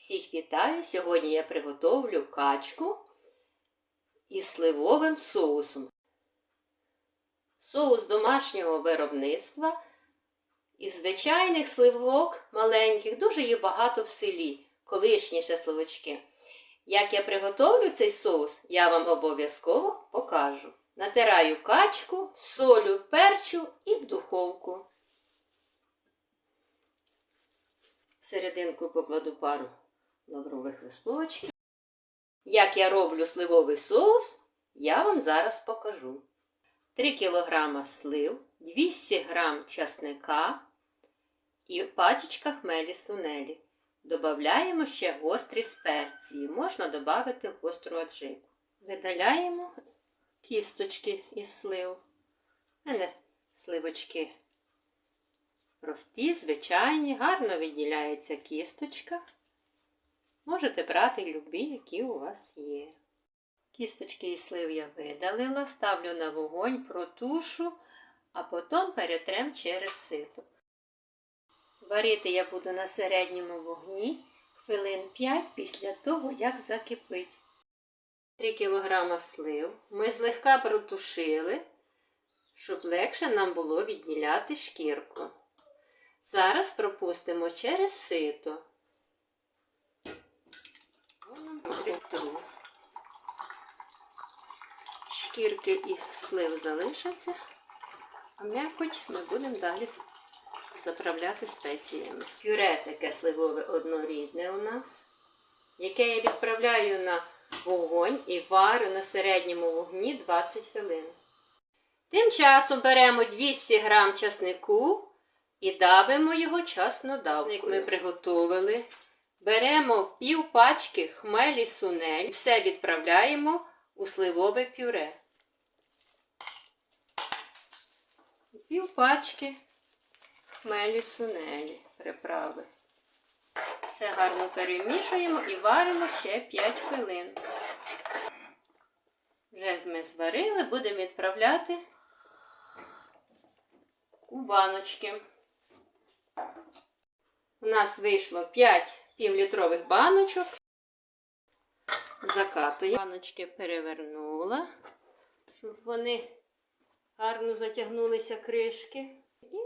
Всіх вітаю! Сьогодні я приготовлю качку із сливовим соусом. Соус домашнього виробництва із звичайних сливок маленьких, дуже їх багато в селі, колишні ще словочки. Як я приготовлю цей соус, я вам обов'язково покажу. Натираю качку, солю, перчу і в духовку. В серединку покладу пару лаврових листочків. Як я роблю сливовий соус, я вам зараз покажу. 3 кг слив, 200 г часника і пачечка хмелі сунелі. Добавляємо ще гострі спеції. Можна додати гостру аджику. Видаляємо кісточки із слив. У мене сливочки прості, звичайні, гарно відділяється кісточка. Можете брати любі, які у вас є. Кісточки і слив я видалила, ставлю на вогонь, протушу, а потім перетрем через сито. Варити я буду на середньому вогні хвилин 5 після того, як закипить. 3 кг слив ми злегка протушили, щоб легше нам було відділяти шкірку. Зараз пропустимо через сито. Шкірки і слив залишаться, а м'якоть ми будемо далі заправляти спеціями. Пюре таке сливове однорідне у нас, яке я відправляю на вогонь і варю на середньому вогні 20 хвилин. Тим часом беремо 200 г часнику і давимо його часнодавкою. Ми приготовили. Беремо пів пачки хмелі сунель, все відправляємо у сливове пюре. Пів пачки хмелі сунелі приправи. Все гарно перемішуємо і варимо ще 5 хвилин. Вже ми зварили, будемо відправляти у баночки. У нас вийшло 5 півлітрових баночок. Закатую. Баночки перевернула, щоб вони гарно затягнулися кришки. І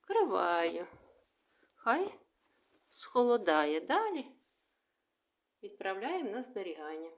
вкриваю. Хай схолодає. Далі відправляємо на зберігання.